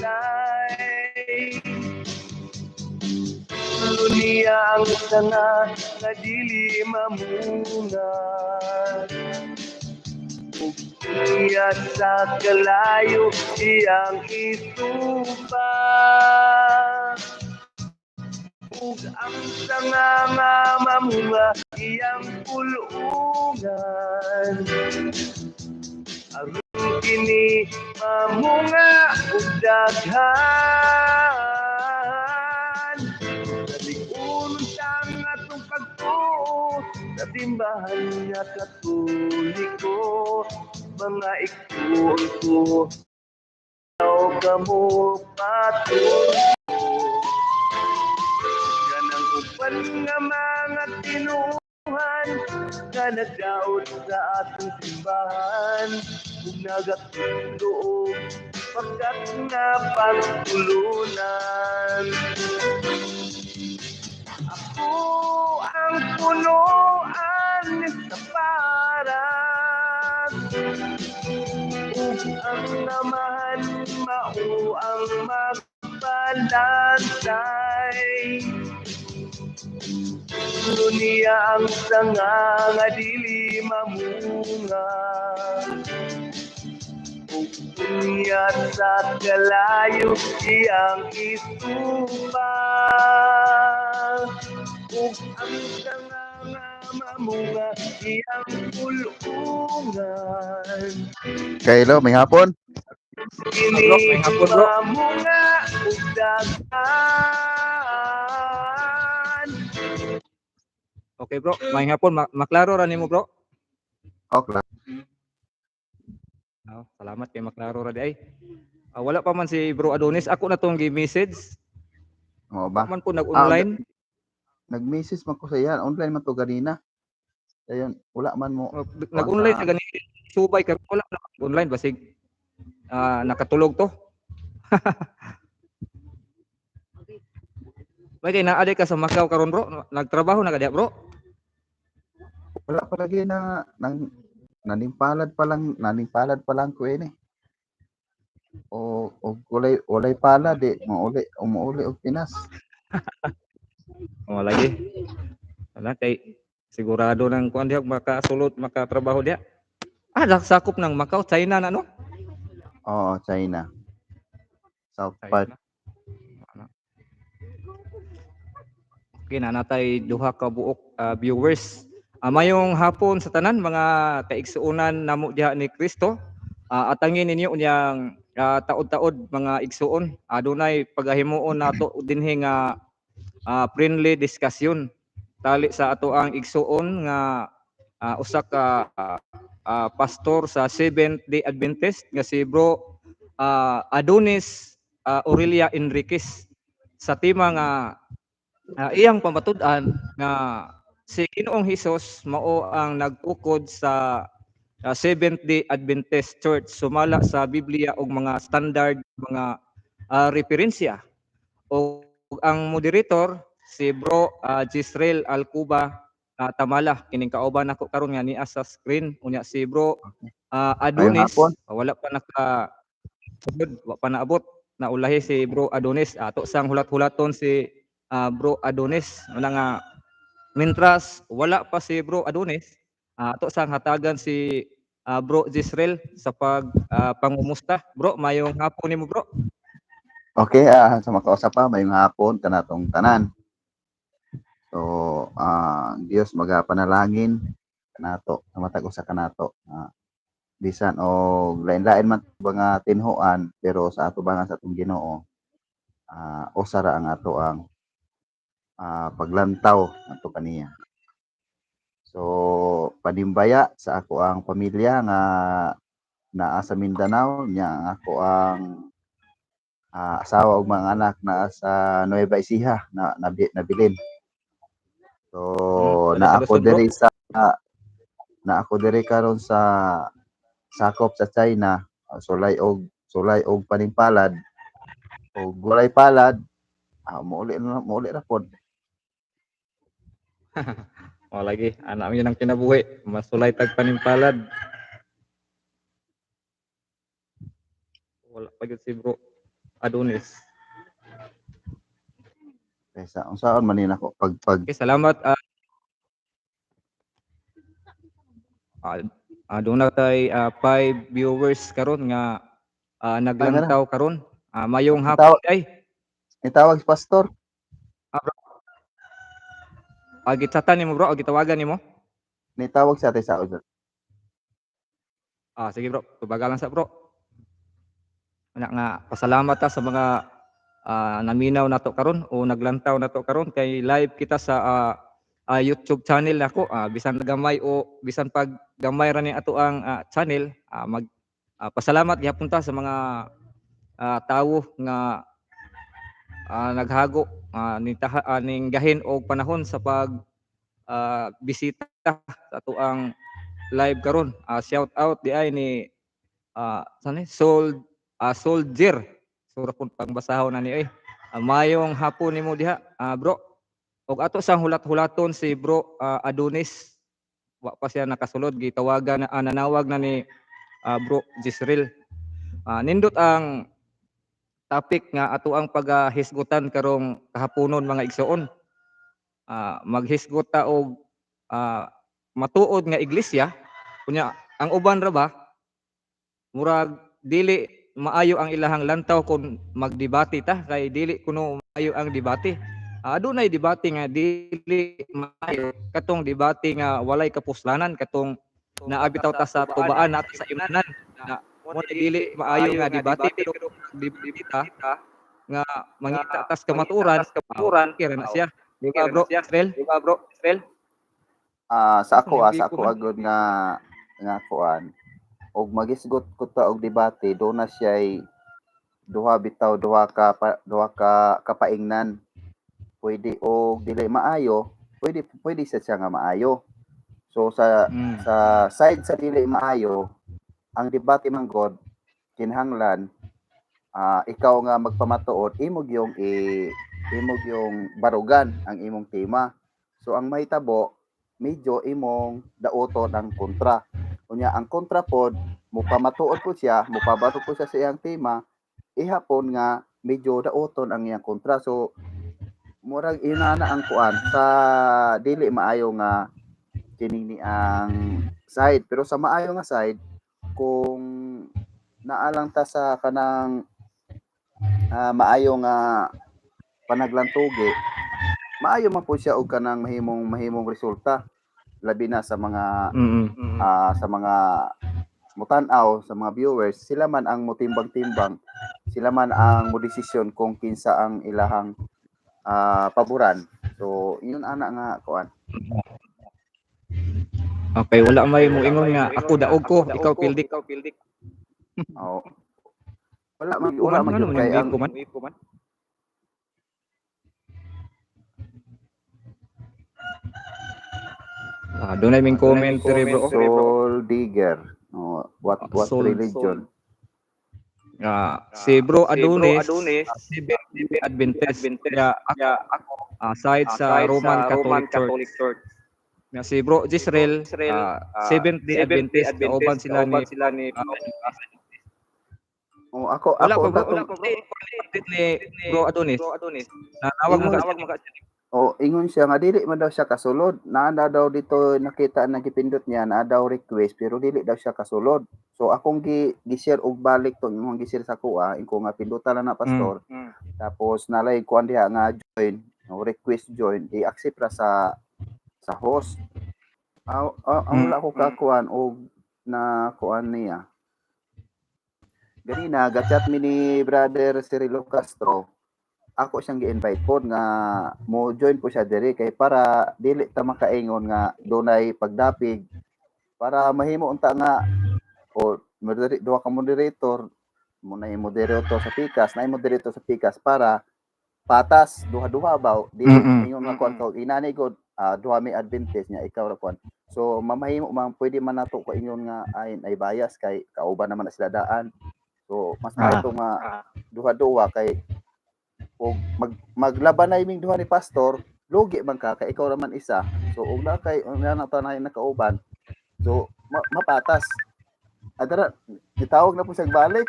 lansay Lunia ang sanga nga dili mamungat Ug iya sa kalayo iyang isuba Ug ang sanga nga mamunga iyang pulungan kini mamunga ug daghan. Naliun sang atong pagtuo sa timbahan nga katoliko mga ikuo Ikaw ka mo patulo Ganang upan nga mga tinuhan nga nagdaot sa atong simbahan. Ug nagatulog pagkat nga pagtulunan. Ako ang punuan sa paras ug ang namahan mao ang magpalansay Dunia ang sanga nga dili mamunga. Ug dunya sa kalayo iyang isuba Ug ang sanga nga mamunga iyang pulungan Kailo, may hapon. Kini mamunga ug Okay bro, may hapon ma- maklaro ra nimo bro. Okay. Oh, salamat kay maklaro ra di ay. Ah, wala pa man si Bro Adonis. Ako na tong gi-message. Mo ba? Man po nag-online. Nag-message man ko sa iyan. Online man to ganina. Ayun, wala man mo. Oh, nag-online sa ganito. Subay ka wala na online basig ah nakatulog to. May kay naa ka sa Macau karon bro. Nagtrabaho na ka diha bro. Wala pa lagi na nang nanimpalad pa lang, nanimpalad pa lang ko ini. O o walay walay pala di mauli umuuli og Pinas. Oh, lagi. Wala kay sigurado nang kuan diha makasulot makatrabaho diha. Ah, sakop ng Macau, China na no? Oo, China. South. China. Ano? Okay na natay duha ka buok ah, viewers. Ah, mayong hapon sa tanan mga kaigsuonan namo diha ni Kristo. Ah, atangin ninyo unyang ah, taod-taod mga igsuon. Adunay pagahimuon nato dinhi nga ah, friendly discussion tali sa ato ang igsuon nga ah, usa ka ah, ah, pastor sa Seventh Day Adventist nga si Bro ah, Adonis ah, Aurelia Enriquez sa tema nga ah, iyang pamatud-an nga si Ginoong Hesus mao ang nagtukod sa ah, Seventh Day Adventist Church. Sumala sa Biblia og mga standard mga ah, referensya. O ang moderator si Bro ah, Gisrael Alcuba ah, Tamala. Kining kauban nako karon nga niya sa screen. Unya si Bro ah, Adonis. Hapon. wala pa naka sunod, wa pa naabot. Na ulahi si Bro Adonis. Ato sang hulat-hulaton si ah, Bro Adonis. Wala nga Mintras wala pa si Bro Adonis, ah, ato sang hatagan si ah, Bro Gisrael sa pag ah, pangumusta. Bro, mayong hapon nimo bro. Okay, ah, sa makausap pa, mayong hapon kanatong tanan. So, ah, Dios magapanalangin kanato, sa matag usa kanato. Ah, bisan o lain-lain man mga tinhuan pero sa ato bangan sa atong Ginoo ah usa ra ang ato ang ah, paglantaw ato kaniya. So, panimbaya sa ako ang pamilya nga naa sa Mindanao, nya ako ang ah, asawa ug mga anak na sa Nueva Ecija na nabi, nabilin. So, Hmm, na ako diri sa na ako diri karon sa sakop sa China, sulay og sulay og panimpalad. Og walay palad, ah, muuli na muuli ra pod. O lagi, anak mi nang kinabuhi, masulay tag panimpalad. Wala pa si bro. Adonis. Kaysa unsaon man nila ko pag pag Okay, salamat. ah uh, uh, doon na tay ah, five viewers karon nga ah, naglantaw karon. Ah, mayong hapon ay itawag si pastor. Ah, gitsatan nimo bro, o gitawagan nimo. Nitawag sa atin sa usap. Ah, sige bro, tubagalan sa bro. Ana nga pasalamat ta sa mga ah, naminaw nato karon o naglantaw nato karon kay live kita sa ah, ah, YouTube channel nako. Ah, bisan gamay o bisan pag gamay ra ni ato ang ah, channel, ah, mag ah, pasalamat gyapon ta sa mga ah, tawo nga ah, naghago ah, ning taha, ah, ning gahin og panahon sa pag ah, bisita sa ato ang live karon. Ah, shout out di ay ni ah saan ni? Soul ah, Soldier. Sura kung pangbasahon na ni ay. Ah, mayong hapon nimo diha, ah, bro. Og ato sang hulat-hulaton si bro ah, Adonis. Wa pa siya nakasulod gitawagan na ah, nanawag na ni ah, bro Jisril. Ah, nindot ang topic nga ato ang paghisgutan karong kahaponon mga igsoon. Ah, maghisgot ta og ah, matuod nga iglesia. Kunya ang uban ra ba murag dili maayo ang ilahang lantaw kung magdebate ta kay dili kuno maayo ang debate. Uh, adunay debate nga dili maayo katong debate nga walay kapuslanan katong naabitaw ta sa tubaan nato sa imanan na mo dili maayo nga debate pero debate ta nga mangita tas kamaturan kamaturan kira na siya. di ba bro? Israel di ba bro? Israel Ah, sa ako ah, sa ko ako man- agad nga nga kuan. Og magisgot ko ta og debate do na siya duha bitaw duha ka duha ka kapaingnan. Pwede og dili maayo, pwede pwede sa siya nga maayo. So sa Mm. sa side sa dili maayo, ang debate man god kinahanglan ah ikaw nga magpamatuod imog yung i imog yung barugan ang imong tema. So ang mahitabo medyo imong daoton ang kontra. Unya ang kontra pod mupamatuod po siya, mupabarog po siya sa iyang tema, ihapon nga medyo daoton ang iyang kontra. So murag inana ang kuan sa dili maayo nga kining ni ang side pero sa maayo nga side kung naalang ta sa kanang ah, maayo nga panaglantugi maayo man po siya og kanang mahimong mahimong resulta labi na sa mga Mm. ah, sa mga mutan-aw sa mga viewers sila man ang motimbang-timbang sila man ang modesisyon kung kinsa ang ilahang ah, paboran so yun ana nga kuan Okay, wala may mo ingon nga ako daog ko, ikaw pildik. oh wala man wala man ano man. kay ang kuman. Ah, doon ay ming commentary bro. soul digger. Oh, what what Soul- religion? Ah, si bro Adonis, si Seventh Adventist. Kaya ako, ah, side sa Roman Catholic Church. Nga si bro Jisrael, ah, Seventh Day Adventist, kauban sila ni ah, oh ako wala ako pa bro, wala pa bro. Ni bro Adonis. Nawag mo Ingon- ka Oh, ingon siya nga dili man daw siya kasulod. Naa na daw dito nakita na gipindot niya na daw request pero dili daw siya kasulod. So akong gi gi-share og balik to imong gi-share sa kuha, ingko nga pindutan na pastor. Mm. Tapos nalay kuan diha nga join, o request join, i-accept ra sa sa host. Aw aw Mm. wala ko kakuan og na kuan niya. Ganina, gachat mi ni brother Cirilo Castro ako siyang gi-invite po nga mo join po siya diri kay para dili ta makaingon nga dunay pagdapig para mahimo unta nga o duha ka moderator mo na moderator sa Pikas na moderator sa Pikas para patas duha-duha ba di Mm-mm. ingon nga kuan ko inani ko ah, duha may advantage niya ikaw ra kuan so mamahimo man pwede man nato ko ingon nga ay ay bias kay kauban naman na sila daan so mas Ah. maayo nga duha-duha kay o mag maglaban na iming duha ni pastor lugi man ka kay ikaw raman isa so ug na kay ug na tanay nakauban so ma- mapatas adara gitawag na po siya balik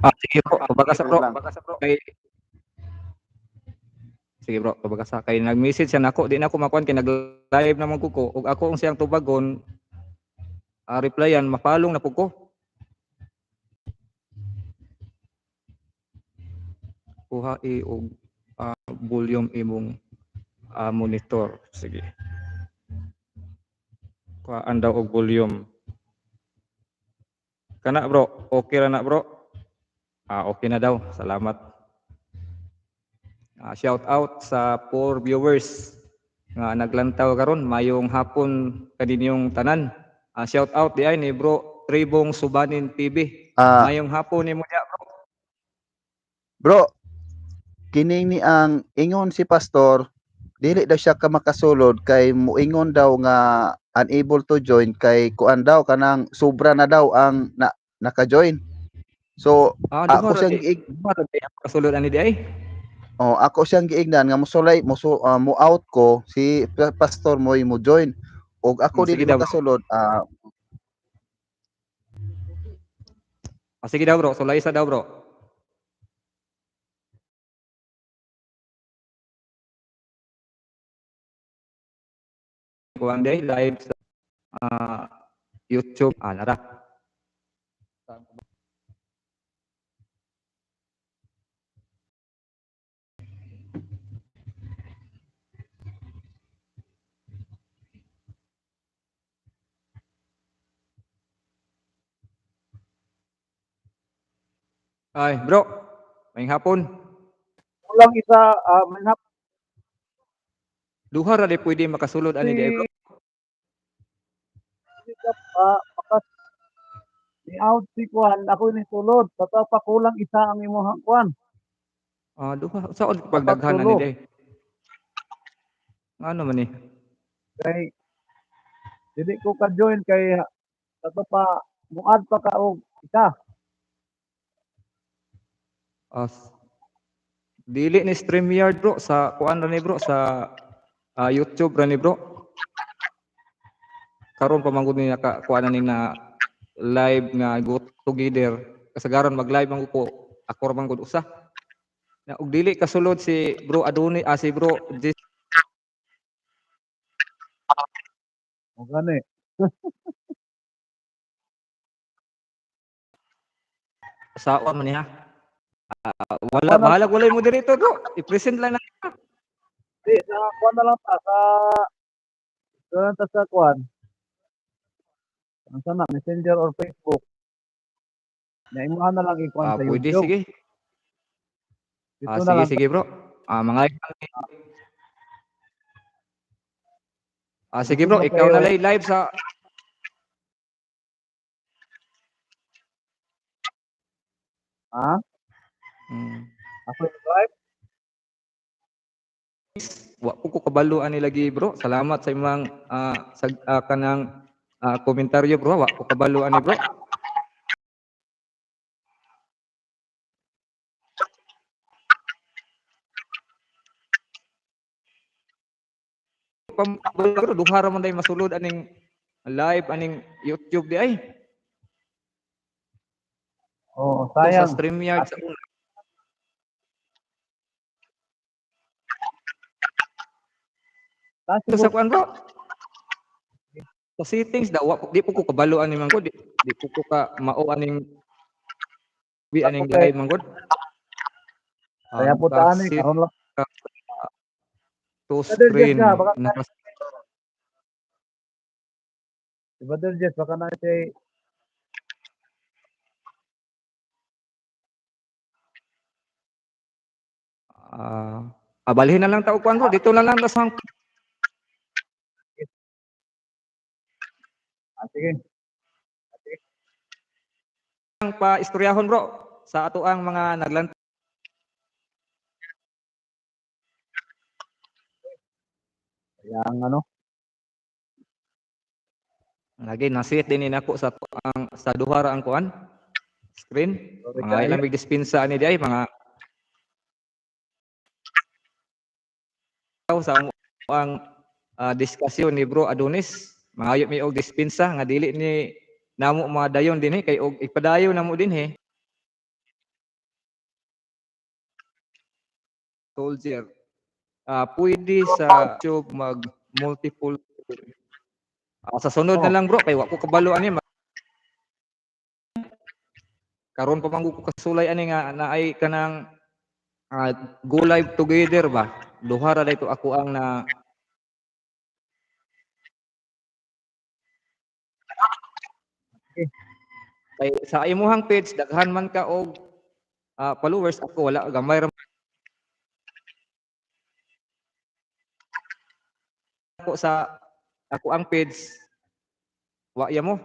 Ah, sige bro, pabagasa bro. lang. Pabagasa bro. Kay Sige bro, pabagasa kay nag-message siya nako, di na ako makuan kay nag-live naman ko ko ug ako ang siyang tubagon. Ah, replyan mapalong na pud ko. Kuha i og ah, volume imong ah, monitor. Sige. Kuhaan daw og volume. Kana bro, okay ra na bro. Ah, okay na daw. Salamat. Ah, shout out sa poor viewers nga naglantaw karon mayong hapon kaninyong tanan. Ah, shout out di ay ni bro Tribong Subanin TV. Ah, Mayong hapon ni mo diya bro. bro, kining ni ang ingon si pastor, dili daw siya ka makasulod kay muingon daw nga unable to join kay kuan daw kanang sobra na daw ang na, naka-join. So, Ah, ako duha ra siyang di. giig, Duha ra di ang kasulod ani di ay. Oh, ako siyang giignan nga musulay mo ah, mo out ko si pa- pastor mo mo join. Og ako Hmm, dili makasulod. Ah, Ah, sige daw bro, sulay sa daw bro. Kuan day live sa ah, YouTube. Ah, nara. Ay, bro. May hapon. Kulang isa, ah, manhap Duha ra pwede makasulod ani di bro. ah, makas ni out si Kwan, ako ni sulod. Tataw pa kulang isa ang imong Kwan. Ah, duha sa pagdaghan ani tulo. di ay. Ano man ni? Kay dili ko ka join kay tato pa muad pa ka og isa. As dili ni StreamYard bro sa kuan ra ni bro sa ah, YouTube ra ni bro. Karon pa manggod ni naka kuan na ni na live nga go together. Kasagaran mag-live man ko ako ra manggod usa. Na ug dili kasulod si bro Adoni ah, si bro Jis O gani. saon man niya. Ah, wala bahala wala mo dito bro. I-present lang na. Di sa Kwan na lang ta sa sa ta sa Kwan. Ang sana Messenger or Facebook. Na imuha na lang i-Kwan Ah, sa pwede YouTube. sige. Dito Ah, na sige lang. sige bro. Ah, mga Ah, sige bro, ikaw na lay live sa Ha? Hmm. Ako yung live. Wa ko ko kabaluan ni lagi bro. Salamat sa imong ah, sa ah, kanang ah, komentaryo bro. Wa ko kabaluan ni bro. Pam bro, duha ra man day masulod aning live aning YouTube di ay. Sa sayang. StreamYard sa una. Kasi Ito sa kuan bro. Sa settings daw, di po ko kabaluan ni Manggod. Di, di po ko ka mao aning bi aning Okay. live Manggod. Kaya Ah, po taan eh. kasi Karoon lang. to Brother Jess screen. Si Brother Jess, baka na siya ah, abalhin na lang tao kuan bro. Dito na lang tas ang Ah, sige. pa istoryahon bro sa ato ang mga naglan Kaya ang ano, lagi nasit din ni nako sa ang sa duha ra ang kuan screen. Mga ilang big dispensa ani di ay mga sa ang, ang ah, diskusyon ni bro Adonis Maayo mi og dispensa nga dili ni namo mga dayon dinhi kay og ipadayon namo dinhi. Soldier. Uh, pwede sa YouTube mag multiple uh, sa sunod oh. na lang bro kay wa ko kabalo ani karon pa man ko kasulay ani nga naay kanang uh, go live together ba duha ra dayto ako ang na kay sa imuhang page daghan man ka og ah, followers ako wala gamay ra ako sa ako ang page wa ya mo?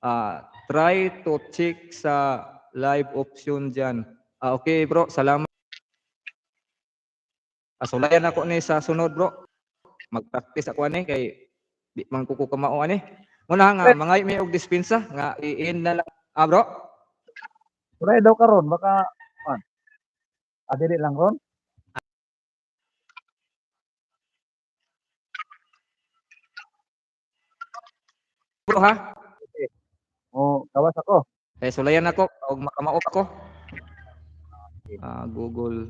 Ah try to check sa live option diyan ah okay bro salamat. Ah, sulayan ako ni sa sunod bro. Mag-practice ako ani kay di man ko ko kamao ani muna nga mga may og dispensa nga i-in na lang ah bro Pray daw karon baka man. Ah, dili lang ron. bro ha O kawas ako. kay sulayan ako og makamao ako ah Google